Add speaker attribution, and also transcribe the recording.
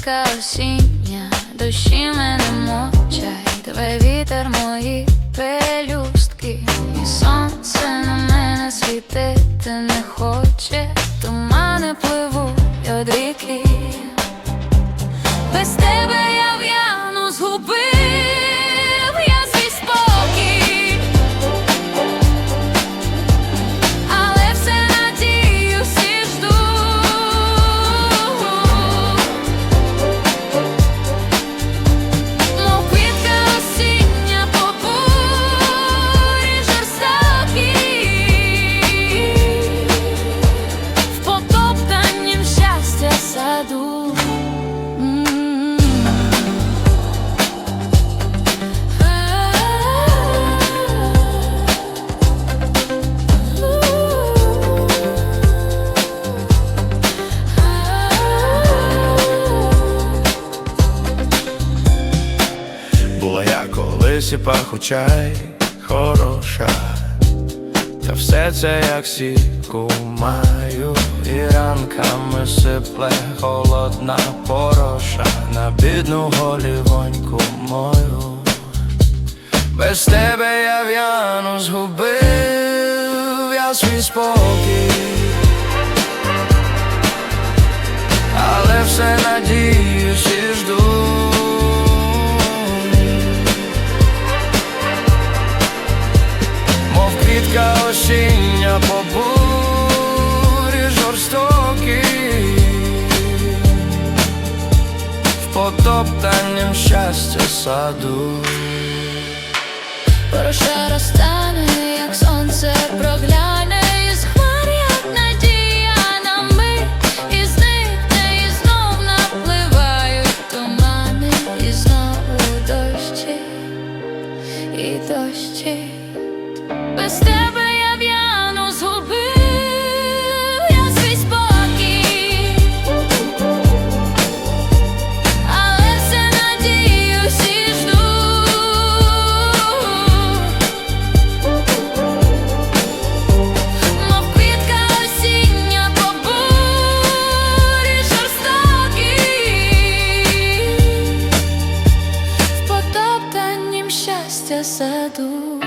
Speaker 1: квітка осіння, душі мене мовчать, тебе вітер мої пелюстки, і сонце на мене світити не хоче, тумани пливуть од ріки. Без тебе
Speaker 2: Була я колись і пахучай хороша, та все це як сіку маю, і ранками сипле холодна пороша на бідну голівоньку мою. Без тебе я в'яну згубив я свій спокій, В потоптанням щастя саду.
Speaker 1: Пороша розтане, як сонце прогляне No.